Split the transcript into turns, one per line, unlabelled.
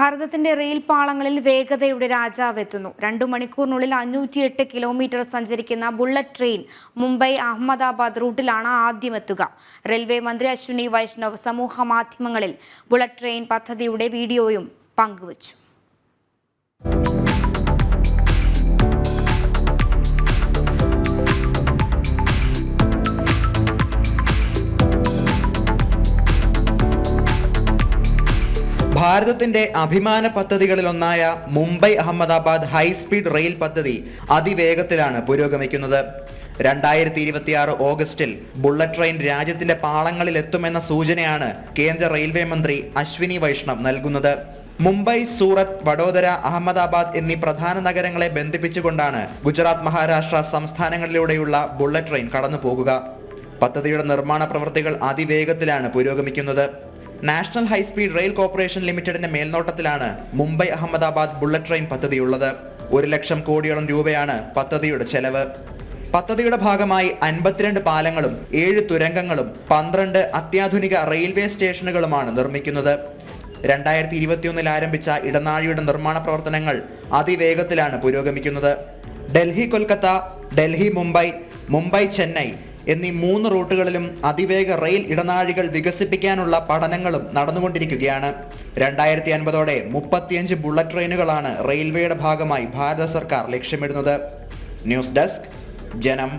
ഭാരതത്തിന്റെ റെയിൽ പാളങ്ങളിൽ വേഗതയുടെ രാജാവ് എത്തുന്നു. രണ്ടു മണിക്കൂറിനുള്ളിൽ അഞ്ഞൂറ്റിയെട്ട് കിലോമീറ്റർ സഞ്ചരിക്കുന്ന ബുള്ളറ്റ് ട്രെയിൻ മുംബൈ അഹമ്മദാബാദ് റൂട്ടിലാണ് ആദ്യം എത്തുക. റെയിൽവേ മന്ത്രി അശ്വിനി വൈഷ്ണവ് സമൂഹ മാധ്യമങ്ങളിൽ ബുള്ളറ്റ് ട്രെയിൻ പദ്ധതിയുടെ വീഡിയോയും പങ്കുവച്ചു.
ഭാരതത്തിന്റെ അഭിമാന പദ്ധതികളിലൊന്നായ Mumbai Ahmedabad high speed rail പദ്ധതി അതിവേഗത്തിലാണ് പുരോഗമിക്കുന്നത്. രണ്ടായിരത്തി ഇരുപത്തിയാറ് ഓഗസ്റ്റിൽ ബുള്ളറ്റ് ട്രെയിൻ രാജ്യത്തിന്റെ പാളങ്ങളിൽ എത്തുമെന്ന സൂചനയാണ് കേന്ദ്ര റെയിൽവേ മന്ത്രി അശ്വിനി വൈഷ്ണവ് നൽകുന്നത്. മുംബൈ സൂറത്ത് വഡോദര അഹമ്മദാബാദ് എന്നീ പ്രധാന നഗരങ്ങളെ ബന്ധിപ്പിച്ചുകൊണ്ടാണ് ഗുജറാത്ത് മഹാരാഷ്ട്ര സംസ്ഥാനങ്ങളിലൂടെയുള്ള ബുള്ളറ്റ് ട്രെയിൻ കടന്നു പോകുക പദ്ധതിയുടെ നിർമ്മാണ പ്രവൃത്തികൾ അതിവേഗത്തിലാണ് പുരോഗമിക്കുന്നത്. നാഷണൽ ഹൈസ്പീഡ് റെയിൽ കോർപ്പറേഷൻ ലിമിറ്റഡിന്റെ മേൽനോട്ടത്തിലാണ് മുംബൈ അഹമ്മദാബാദ് ബുള്ളറ്റ് ട്രെയിൻ പദ്ധതിയുള്ളത്. ഒരു ലക്ഷം കോടിയോളം രൂപയാണ് പദ്ധതിയുടെ ചെലവ്. പദ്ധതിയുടെ ഭാഗമായി അൻപത്തിരണ്ട് പാലങ്ങളും ഏഴ് തുരങ്കങ്ങളും പന്ത്രണ്ട് അത്യാധുനിക റെയിൽവേ സ്റ്റേഷനുകളുമാണ് നിർമ്മിക്കുന്നത്. രണ്ടായിരത്തി ഇരുപത്തിയൊന്നിൽ ആരംഭിച്ച ഇടനാഴിയുടെ നിർമ്മാണ പ്രവർത്തനങ്ങൾ അതിവേഗത്തിലാണ് പുരോഗമിക്കുന്നത്. ഡൽഹി കൊൽക്കത്ത ഡൽഹി മുംബൈ മുംബൈ ചെന്നൈ എന്നീ മൂന്ന് റൂട്ടുകളിലും അതിവേഗ റെയിൽ ഇടനാഴികൾ വികസിപ്പിക്കാനുള്ള പഠനങ്ങളും നടന്നുകൊണ്ടിരിക്കുകയാണ്. രണ്ടായിരത്തി അൻപതോടെ മുപ്പത്തിയഞ്ച് ബുള്ളറ്റ് ട്രെയിനുകളാണ് റെയിൽവേയുടെ ഭാഗമായി ഭാരത സർക്കാർ ലക്ഷ്യമിടുന്നത്. ന്യൂസ് ഡെസ്ക് ജനം